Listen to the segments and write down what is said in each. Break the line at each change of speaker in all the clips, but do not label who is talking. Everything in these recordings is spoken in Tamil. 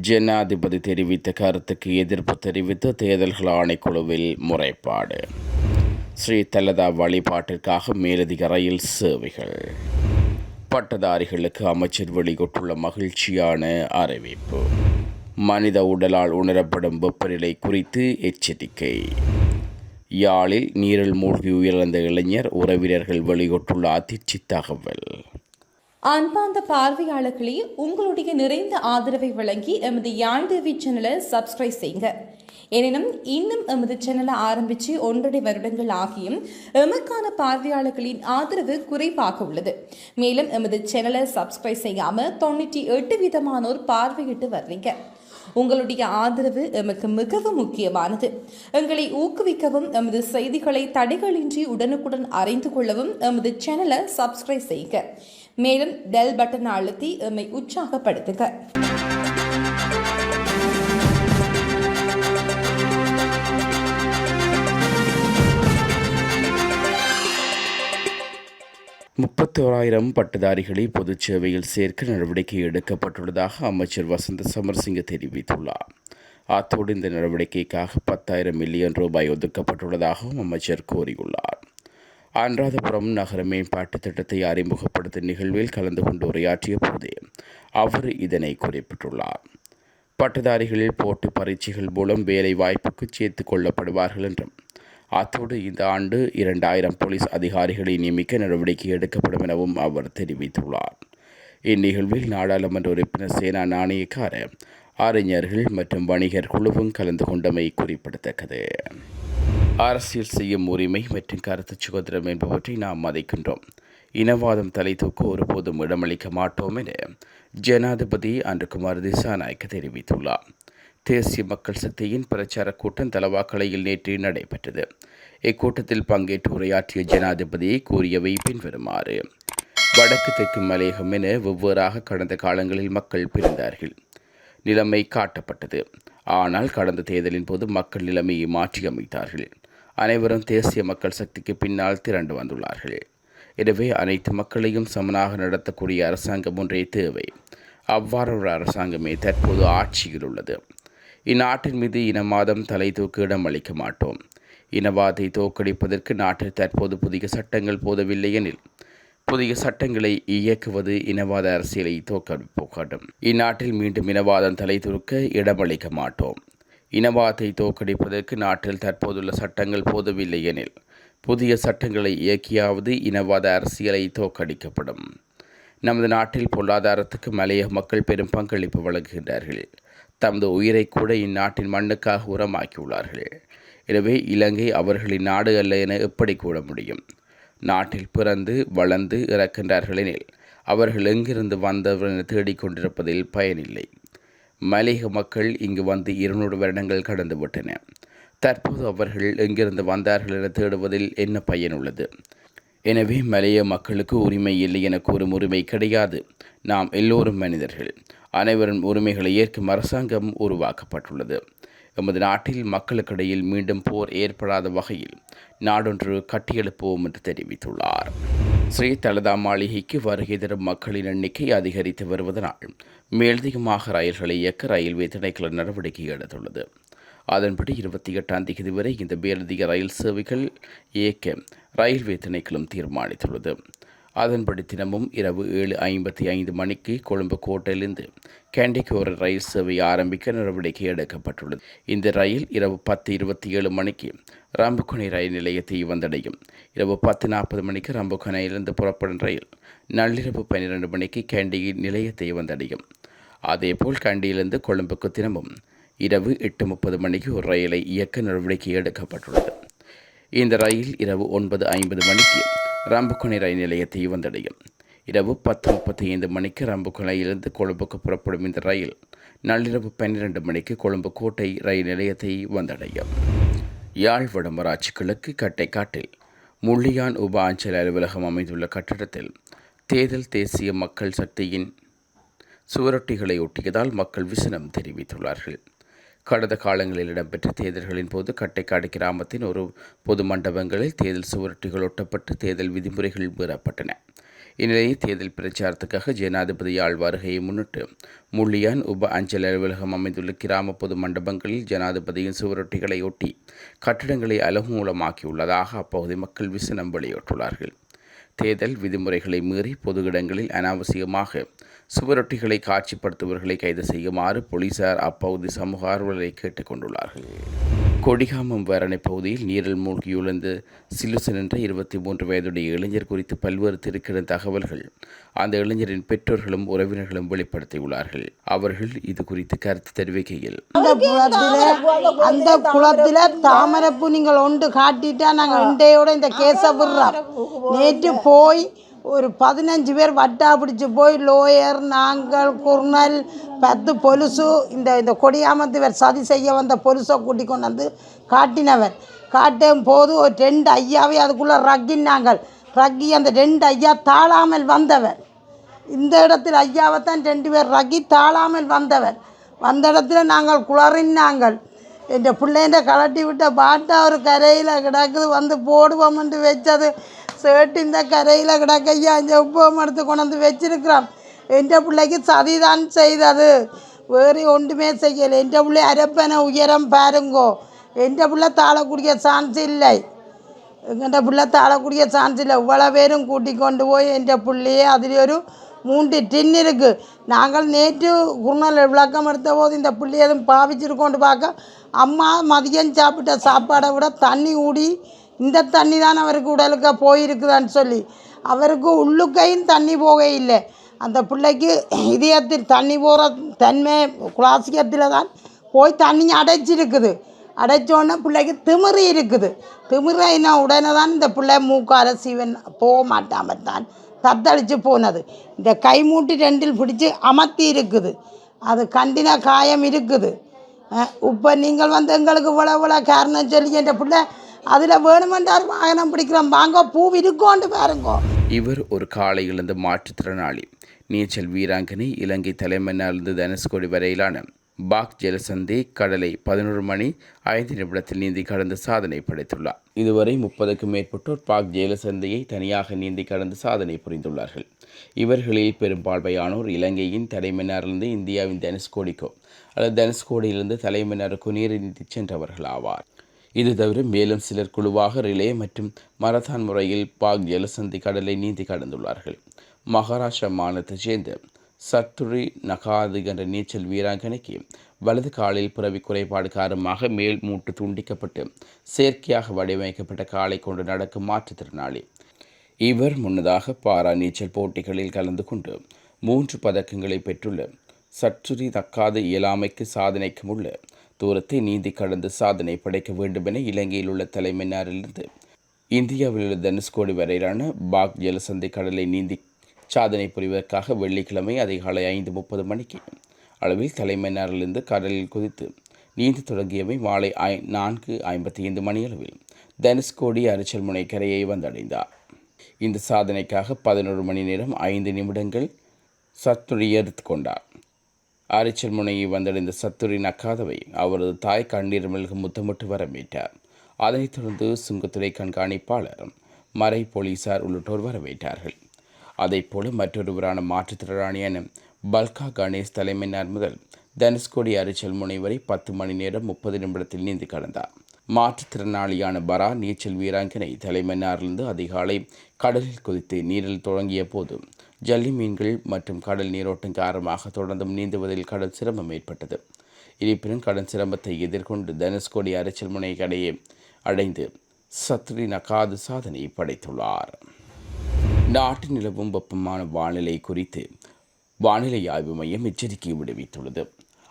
ஜனாதிபதி தெரிவித்த கருத்துக்கு எதிர்ப்பு தெரிவித்து தேர்தல்கள் ஆணைக்குழுவில் முறைப்பாடு. ஸ்ரீ தலதா வழிபாட்டிற்காக மேலதிக ரயில் சேவைகள். பட்டதாரிகளுக்கு அமைச்சர் வெளியிட்டுள்ள மகிழ்ச்சியான அறிவிப்பு. மனித உடலால் உணரப்படும் வெப்பநிலை குறித்து எச்சரிக்கை. யாழில் நீரில் மூழ்கி உயிரிழந்த இளைஞர் உறவினர்கள் வெளியிட்டுள்ள அதிர்ச்சி தகவல்.
அன்பார்ந்த பார்வையாளர்களே உங்களுடைய நிறைந்த ஆதரவை வழங்கி எமது யாழ் தேவி சேனலை சப்ஸ்கிரைப் செய்யுங்க. எனினும் இன்னும் எமது சேனலை ஆரம்பித்து ஒன்றரை வருடங்கள் ஆகியும் எமக்கான பார்வையாளர்களின் ஆதரவு குறைவாக உள்ளது. மேலும் எமது சேனலை சப்ஸ்கிரைப் செய்யாமல் தொண்ணூற்றி எட்டு விதமானோர் பார்வையிட்டு வர்றீங்க உங்களுடைய ஆதரவு எமக்கு மிகவும் முக்கியமானது. எங்களை ஊக்குவிக்கவும் எமது செய்திகளை தடைகளின்றி உடனுக்குடன் அறிந்து கொள்ளவும் எமது சேனலை சப்ஸ்கிரைப் செய்யுங்க. மேலும் பெல் பட்டன் அழுத்தி எம்மை உற்சாகப்படுத்துங்க
முப்பத்தோராயிரம் பட்டதாரிகளை பொதுச் சேவையில் சேர்க்க நடவடிக்கை எடுக்கப்பட்டுள்ளதாக அமைச்சர் வசந்த சமரசிங்க தெரிவித்துள்ளார். அத்தோடு இந்த நடவடிக்கைக்காக பத்தாயிரம் மில்லியன் ரூபாய் ஒதுக்கப்பட்டுள்ளதாகவும் அமைச்சர் கூறியுள்ளார். அன்றாதபுரம் நகர மேம்பாட்டு திட்டத்தை அறிமுகப்படுத்தும் நிகழ்வில் கலந்து கொண்டு உரையாற்றிய போது அவர் இதனை குறிப்பிட்டுள்ளார். பட்டதாரிகளில் போட்டி பரீட்சைகள் மூலம் வேலை வாய்ப்புக்கு சேர்த்து கொள்ளப்படுவார்கள் என்றும் அத்தோடு இந்த ஆண்டு இரண்டாயிரம் போலீஸ் அதிகாரிகளை நியமிக்க நடவடிக்கை எடுக்கப்படும் எனவும் அவர் தெரிவித்துள்ளார். இந்நிகழ்வில் நாடாளுமன்ற உறுப்பினர் சேனா நாணயக்கார அறிஞர்கள் மற்றும் வணிகர் குழுவும் கலந்து கொண்டமை குறிப்பிடத்தக்கது. அரசியல் செய்யும் உரிமை மற்றும் கருத்து சுதந்திரம் என்பவற்றை நாம் மதிக்கின்றோம். இனவாதம் தலை தூக்க ஒருபோதும் இடமளிக்க மாட்டோம் என ஜனாதிபதி அன்றுகுமார் திசாநாயக்க தெரிவித்துள்ளார். தேசிய மக்கள் சக்தியின் பிரச்சார கூட்டம் தலவாக்கலையில் நேற்று நடைபெற்றது. இக்கூட்டத்தில் பங்கேற்று உரையாற்றிய ஜனாதிபதி கூறியவை பின்வருமாறு. வடக்கு தெற்கு மலையகம் என வெவ்வேறாக கடந்த காலங்களில் மக்கள் பிரிந்தார்கள். நிலைமை காட்டப்பட்டது. ஆனால் கடந்த தேர்தலின் போது மக்கள் நிலைமையை மாற்றியமைத்தார்கள். அனைவரும் தேசிய மக்கள் சக்திக்கு பின்னால் திரண்டு வந்துள்ளார்கள். எனவே அனைத்து மக்களையும் சமனாக நடத்தக்கூடிய அரசாங்கம் ஒன்றே தேவை. அவ்வாறு ஒரு அரசாங்கமே தற்போது ஆட்சியில் உள்ளது. இந்நாட்டின் மீது இனவாதம் தலை தூக்கு இடம் அளிக்க மாட்டோம். இனவாதை தோற்கடிப்பதற்கு நாட்டில் தற்போது புதிய சட்டங்கள் போதவில்லை எனில் புதிய சட்டங்களை இயக்குவது இனவாத அரசியலை தோற்கடிப்போகட்டும் இந்நாட்டில் மீண்டும் இனவாதம் தலை தூக்க இடமளிக்க மாட்டோம். இனவாதத்தை தோற்கடிப்பதற்கு நாட்டில் தற்போதுள்ள சட்டங்கள் போதவில்லை எனில் புதிய சட்டங்களை இயக்கியாவது இனவாத அரசியலை தோற்கடிக்கப்படும். நமது நாட்டில் பொருளாதாரத்துக்கு மலையக மக்கள் பெரும் பங்களிப்பு வழங்குகின்றார்கள். தமது உயிரை கூட இந்நாட்டின் மண்ணுக்காக உரமாக்கியுள்ளார்கள். எனவே இலங்கை அவர்களின் நாடு அல்ல என எப்படி கூற முடியும்? நாட்டில் பிறந்து வளர்ந்து இறக்கின்றார்கள் எனில் அவர்கள் எங்கிருந்து வந்தவர் என தேடிக்கொண்டிருப்பதில் பயனில்லை. மலேக மக்கள் இங்கு வந்து இருநூறு வருடங்கள் கடந்துவிட்டன. தற்போது அவர்கள் எங்கிருந்து வந்தார்கள் என தேடுவதில் என்ன பயனுள்ளது எனவே மலைய மக்களுக்கு உரிமை இல்லை என கூறும் உரிமை கிடையாது. நாம் எல்லோரும் மனிதர்கள். அனைவரும் உரிமைகளை ஏற்கும் அரசாங்கம் உருவாக்கப்பட்டுள்ளது. எமது நாட்டில் மக்களுக்கிடையில் மீண்டும் போர் ஏற்படாத வகையில் நாடொன்று கட்டியெழுப்போம் என்று தெரிவித்துள்ளார். ஸ்ரீ தலதா மாளிகைக்கு வருகை தரும் மக்களின் எண்ணிக்கை அதிகரித்து வருவதனால் மேலதிகமாக ரயில்களை இயக்க ரயில்வே திணைக்கள நடவடிக்கை எடுத்துள்ளது. அதன்படி இருபத்தி எட்டாம் தேதி வரை இந்த மேலதிக ரயில் சேவைகள் இயக்க ரயில்வே திணைக்களம் தீர்மானித்துள்ளது. அதன்படி தினமும் இரவு ஏழு ஐம்பத்தி ஐந்து மணிக்கு கொழும்பு கோட்டையிலிருந்து கேண்டிகோர ரயில் சேவை ஆரம்பிக்க நடவடிக்கை எடுக்கப்பட்டுள்ளது. இந்த ரயில் இரவு பத்து இருபத்தி ஏழு மணிக்கு ரம்புகொனை ரயில் நிலையத்தை வந்தடையும். இரவு பத்து நாற்பது மணிக்கு ரம்புகொனையிலிருந்து புறப்படும் ரயில் நள்ளிரவு பன்னிரண்டு மணிக்கு கேண்டி நிலையத்தை வந்தடையும். அதேபோல் கண்டியிலிருந்து கொழும்புக்கு தினமும் இரவு எட்டு முப்பது மணிக்கு ஒரு ரயிலை இயக்க நடவடிக்கை எடுக்கப்பட்டுள்ளது. இந்த ரயில் இரவு ஒன்பது ஐம்பது மணிக்கு ரம்புக்கொனை ரயில் நிலையத்தை வந்தடையும். இரவு பத்து முப்பத்தி ஐந்து மணிக்கு ரம்புக்கொனையிலிருந்து கொழும்புக்கு புறப்படும் இந்த ரயில் நள்ளிரவு பன்னிரண்டு மணிக்கு கொழும்பு கோட்டை ரயில் நிலையத்தை வந்தடையும். யாழ் வடமராட்சி கிழக்கு கட்டைக்காட்டில் முள்ளியான் உப அஞ்சல் அலுவலகம் அமைந்துள்ள கட்டடத்தில் தேர்தல் தேசிய மக்கள் சக்தியின் சுவரொட்டிகளை ஒட்டியதால் மக்கள் விசனம் தெரிவித்துள்ளார்கள். கடந்த காலங்களில் இடம்பெற்ற தேர்தல்களின் போது கட்டைக்காடு கிராமத்தின் ஒரு பொது மண்டபங்களில் தேர்தல் சுவரொட்டிகள் ஒட்டப்பட்டு தேர்தல் விதிமுறைகள் மீறப்பட்டன. இந்நிலையில் தேர்தல் பிரச்சாரத்துக்காக ஜனாதிபதி யாழ் வருகையை முன்னிட்டு முள்ளியான் உப அஞ்சல் அலுவலகம் அமைந்துள்ள கிராம பொது மண்டபங்களில் ஜனாதிபதியின் சுவரொட்டிகளை ஒட்டி கட்டிடங்களை அலகுமூலமாக்கியுள்ளதாக அப்பகுதி மக்கள் விசனம் வெளியிட்டுள்ளார்கள். தேர்தல் விதிமுறைகளை மீறி பொது இடங்களில் அனாவசியமாக சுவரொட்டிகளை காட்சிப்படுத்துபவர்களை கைது செய்யுமாறு போலீசார் அப்பகுதி சமூக ஆர்வலரை கேட்டுக் கொண்டுள்ளார்கள் கொடிகாமம் வரணை பகுதியில் நீரில் மூழ்கியுழந்து சிலுசன் என்ற இருபத்தி மூன்று வயதுடைய இளைஞர் குறித்து பல்வேறு திருக்கிற தகவல்கள் அந்த இளைஞரின் பெற்றோர்களும் உறவினர்களும் வெளிப்படுத்தியுள்ளார்கள். அவர்கள் இது குறித்து கருத்து தெரிவிக்கையில்
அந்த குளத்தில் அந்த நீங்கள் ஒன்று காட்டிட்டா நாங்கள் இண்டையோட இந்த கேஸை விடுறோம். நேற்று போய் ஒரு பதினஞ்சு பேர் வட்டா பிடிச்சி போய் லோயர் நாங்கள் குர்னல் பத்து பொலுசு இந்த இந்த கொடியாமத்து சதி செய்ய வந்த பொலுசை கூட்டி கொண்டு வந்து காட்டினவர். காட்டும் போது ஒரு ரெண்டு ஐயாவே அதுக்குள்ளே ரக்கினாங்கள். ரக்கி அந்த ரெண்டு ஐயா தாழாமல் வந்தவர். இந்த இடத்தில் ஐயாவை தான் ரெண்டு பேர் ரகி தாழாமல் வந்தவர். வந்த இடத்துல நாங்கள் குளறினாங்கள். என் பிள்ளைண்ட கலட்டி விட்ட பாட்டா ஒரு கரையில் கிடக்குது வந்து போடுவோம்னு வச்சது. சேட்டு இந்த கரையில் கிடக்கையா இந்த உப்பம் எடுத்து கொண்டு வச்சிருக்கிறான். வச்சிருக்கிறோம் பிள்ளைக்கு சதிதான் செய்தது. வேறு ஒன்றுமே செய்யலை. என் பிள்ளை அரப்பனை உயரம் பாருங்கோ. என் பிள்ளை தாழக்கூடிய சான்ஸ் இல்லை. எங்கள்கிட்ட பிள்ளை தாழக்கூடிய சான்ஸ் இல்லை. இவ்வளோ பேரும் கூட்டி கொண்டு போய் என் பிள்ளையே அதில் ஒரு மூன்று டின் இருக்குது நாங்கள் நேற்று குருநாள் விளக்கம் எடுத்த போது இந்த பிள்ளை எதுவும் பாவிச்சிருக்கோண்டு பார்க்க அம்மா மதியம் சாப்பிட்ட சாப்பாடை விட தண்ணி ஊடி இந்த தண்ணி தான் அவருக்கு உடலுக்கு போயிருக்குதான்னு சொல்லி. அவருக்கு உள்ளுக்கையும் தண்ணி போக இல்லை. அந்த பிள்ளைக்கு இதயத்தில் தண்ணி போகிற தன்மை குலாசியத்தில் தான் போய் தண்ணி அடைச்சிருக்குது. அடைச்சோடனே பிள்ளைக்கு திமிரு இருக்குது. திமிறைனா உடனே தான் இந்த பிள்ளை மூக்கால சீவன் போக மாட்டாமல் தான் தத்தளிச்சு போனது. இந்த கை மூட்டி ரெண்டில் பிடிச்சி அமர்த்தி இருக்குது. அது கண்டின காயம் இருக்குது. இப்போ நீங்கள் வந்து எங்களுக்கு இவ்வளோ இவ்வளோ காரணம் சொல்லி என்ற பிள்ளை அதில் வேணுமென்றார் வாகனம் பிடிக்கிறோம். வாங்க பூ இருக்கோண்டு பாருங்கோ.
இவர் ஒரு காலை இழந்த மாற்றுத்திறனாளி. நீச்சல் வீராங்கனை இலங்கை தலைமன்னாலிருந்து தனுஷ்கோடி வரையிலான பாக் ஜலசந்தி கடலை பதினோரு மணி ஐந்து நிமிடத்தில் நீந்தி கடந்து சாதனை படைத்துள்ளார். இதுவரை முப்பதுக்கும் மேற்பட்டோர் பாக் ஜெயலசந்தையை தனியாக நீந்தி கடந்து சாதனை புரிந்துள்ளார்கள். இவர்களில் பெரும்பான்மையானோர் இலங்கையின் தலைமன்னாரிலிருந்து இந்தியாவின் தனுஷ்கோடிக்கோ அல்லது தனுஷ்கோடியிலிருந்து தலைமன்னாருக்கோ நீரை நீந்தி சென்றவர்கள் ஆவார். இது தவிர மேலும் சிலர் குழுவாக ரிலே மற்றும் மரதான் முறையில் பாக் ஜலசந்தி கடலை நீந்தி கடந்துள்ளார்கள். மகாராஷ்டிரா மாநிலத்தைச் சேர்ந்த சத்துரி நகாது என்ற நீச்சல் வீராங்கனைக்கு வலது காலில் பிறவி குறைபாடு காரணமாக மேல் மூட்டு துண்டிக்கப்பட்டு செயற்கையாக வடிவமைக்கப்பட்ட காலை கொண்டு நடக்கும் மாற்றுத்திறனாளி. இவர் முன்னதாக பாரா நீச்சல் போட்டிகளில் கலந்து கொண்டு மூன்று பதக்கங்களை பெற்றுள்ள சற்றுரி தக்காத இயலாமைக்கு சாதனைக்கும் உள்ள தூரத்தை நீந்தி கடந்து சாதனை படைக்க வேண்டுமென இலங்கையில் உள்ள தலைமன்னாரிலிருந்து இந்தியாவில் உள்ள தனுஷ்கோடி வரையிலான பாக் ஜலசந்தை கடலை நீந்தி சாதனை புரிவதற்காக வெள்ளிக்கிழமை அதிகாலை ஐந்து முப்பது மணிக்கு அளவில் தலைமன்னாரிலிருந்து கடலில் குதித்து நீந்தி தொடங்கியவை மாலை ஐ நான்கு ஐம்பத்தி ஐந்து மணியளவில் தனுஷ்கோடி அரிச்சல் முனை கரையை வந்தடைந்தார். இந்த சாதனைக்காக பதினோரு மணி நேரம் ஐந்து நிமிடங்கள் சத்துரியர் கொண்டார். ஆரிச்சல் முனையை வந்தடைந்த சத்துரி நக்காதவை அவரது தாய் கண்ணீர் மெழுகு முத்தமிட்டு வரவேற்றார். அதைத் தொடர்ந்து சுங்கத்துறை கண்காணிப்பாளர் மறை போலீசார் உள்ளிட்டோர் வரவேற்றார்கள். அதைப்போல மற்றொருவரான மாற்றுத்திறனாளியான பல்கா கணேஷ் தலைமையினர் முதல் தனுஷ்கோடி அரிச்சல் முனை வரை பத்து மணி நேரம் முப்பது நிமிடத்தில் நீந்தி கடந்தார். மாற்றுத்திறனாளியான பரா நீச்சல் வீராங்கனை தலைமன்னாரிலிருந்து அதிகாலை கடலில் குதித்து நீரில் தொடங்கிய போது ஜல்லி மீன்கள் மற்றும் கடல் நீரோட்டம் காரணமாக தொடர்ந்தும் நீந்துவதில் கடல் சிரமம் ஏற்பட்டது. இருப்பினும் கடல் சிரமத்தை எதிர்கொண்டு தனுஷ்கோடி அரைச்சல் முனை கடையை அடைந்து சத்ரி நகாது சாதனை படைத்துள்ளார். நாட்டில் நிலவும் வெப்பமான வானிலை குறித்து வானிலை ஆய்வு மையம் எச்சரிக்கை விடுவித்துள்ளது.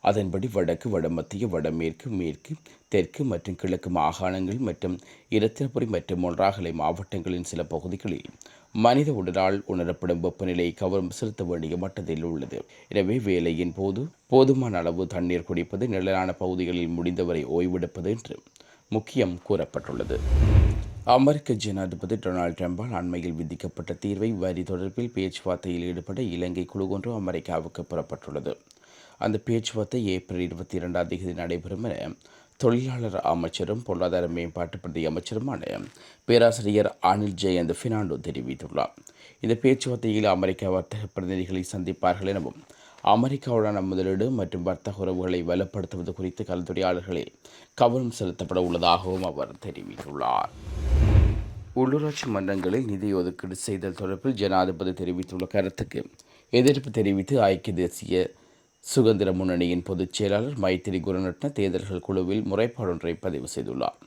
அதன்படி வடக்கு வடமத்திய வடமேற்கு மேற்கு தெற்கு மற்றும் கிழக்கு மாகாணங்கள் மற்றும் இரத்தினபுரி மற்றும் ஒன்றாகலை மாவட்டங்களின் சில பகுதிகளில் மனித உடலால் உணரப்படும் வெப்பநிலை கவனம் செலுத்த வேண்டிய மட்டத்தில் உள்ளது. எனவே வேலையின் போது போதுமான அளவு தண்ணீர் குடிப்பது நிழலான பகுதிகளில் முடிந்தவரை ஓய்வெடுப்பது என்று முக்கியம் கூறப்பட்டுள்ளது. அமெரிக்க ஜனாதிபதி டொனால்ட் ட்ரம்பால் அண்மையில் விதிக்கப்பட்ட தீர்வை வரி தொடர்பில் பேச்சுவார்த்தையில் ஈடுபட இலங்கை குழு ஒன்று அமெரிக்காவுக்கு புறப்பட்டுள்ளது. அந்த பேச்சுவார்த்தை ஏப்ரல் இருபத்தி இரண்டாம் தேதி நடைபெறும் என தொழிலாளர் அமைச்சரும் பொருளாதார மேம்பாட்டு பிரதி அமைச்சருமான பேராசிரியர் அனில் ஜெயந்த் ஃபினாண்டோ தெரிவித்துள்ளார். இந்த பேச்சுவார்த்தையில் அமெரிக்க வர்த்தக பிரதிநிதிகளை சந்திப்பார்கள் எனவும் அமெரிக்காவுடனான முதலீடு மற்றும் வர்த்தக உறவுகளை வலுப்படுத்துவது குறித்து கலந்துரையாளர்களில் கவனம் செலுத்தப்பட உள்ளதாகவும் அவர் தெரிவித்துள்ளார். உள்ளூராட்சி மன்றங்களில் நிதி ஒதுக்கீடு செய்தல் தொடர்பில் ஜனாதிபதி தெரிவித்துள்ள கருத்துக்கு எதிர்ப்பு தெரிவித்து ஐக்கிய தேசிய சுதந்திர முன்னணியின் பொதுச் செயலாளர் மைத்திரி குருநட்ன தேர்தல்கள் குழுவில் முறைப்பாடொன்றை பதிவு செய்துள்ளார்.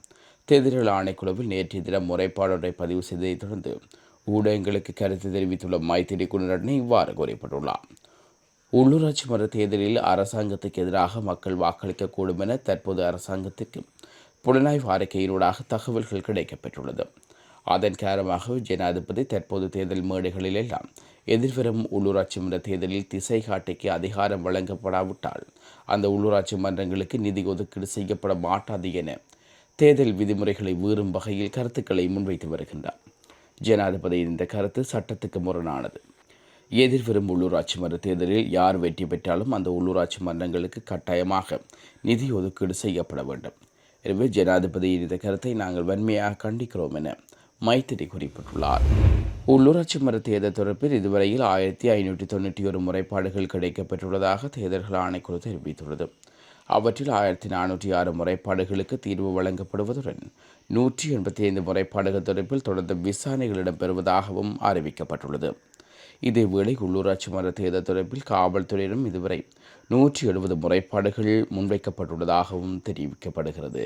தேர்தல்கள் ஆணைக்குழுவில் நேற்றைய தினம் முறைப்பாடொன்றை பதிவு செய்ததைத் தொடர்ந்து ஊடகங்களுக்கு கருத்து தெரிவித்துள்ள மைத்திரி குருநட்ன இவ்வாறு கூறப்பட்டுள்ளார். உள்ளூராட்சி மன்ற தேர்தலில் அரசாங்கத்துக்கு எதிராக மக்கள் வாக்களிக்கக்கூடும் என தற்போது அரசாங்கத்துக்கு புலனாய்வு அறிக்கையினூடாக தகவல்கள் கிடைக்கப்பெற்றுள்ளது. அதன் காரணமாக ஜனாதிபதி தற்போது தேர்தல் மேடைகளில் எல்லாம் எதிர்வரும் உள்ளூராட்சி மன்ற தேர்தலில் திசை காட்டிக்கு அதிகாரம் வழங்கப்படாவிட்டால் அந்த உள்ளூராட்சி மன்றங்களுக்கு நிதி ஒதுக்கீடு செய்யப்பட மாட்டாது என தேர்தல் விதிமுறைகளை வீறும் வகையில் கருத்துக்களை முன்வைத்து வருகின்றார். ஜனாதிபதியின் இந்த கருத்து சட்டத்துக்கு முரணானது. எதிர்வரும் உள்ளூராட்சி மன்ற தேர்தலில் யார் வெற்றி பெற்றாலும் அந்த உள்ளூராட்சி மன்றங்களுக்கு கட்டாயமாக நிதி ஒதுக்கீடு செய்யப்பட வேண்டும். எனவே ஜனாதிபதியின் இந்த கருத்தை நாங்கள் வன்மையாக கண்டிக்கிறோம் என மைத்திரி குறிப்பிட்டுள்ளார். உள்ளூராட்சி மன்ற தேர்தல் தொடர்பில் இதுவரையில் ஆயிரத்தி ஐநூற்றி தொண்ணூற்றி ஒரு முறைப்பாடுகள் கிடைக்கப்பெற்றுள்ளதாக தேர்தல்கள் ஆணைக்குழு தெரிவித்துள்ளது. அவற்றில் ஆயிரத்தி நானூற்றி ஆறு முறைப்பாடுகளுக்கு தீர்வு வழங்கப்படுவதுடன் நூற்றி எண்பத்தி ஐந்து முறைப்பாடுகள் தொடர்பில் தொடர்ந்து விசாரணைகள் இடம்பெறுவதாகவும் அறிவிக்கப்பட்டுள்ளது. இதேவேளை உள்ளூராட்சி மன்ற தேர்தல் தொடர்பில் காவல்துறையிடம் இதுவரை நூற்றி எழுபது முறைப்பாடுகள் முன்வைக்கப்பட்டுள்ளதாகவும் தெரிவிக்கப்படுகிறது.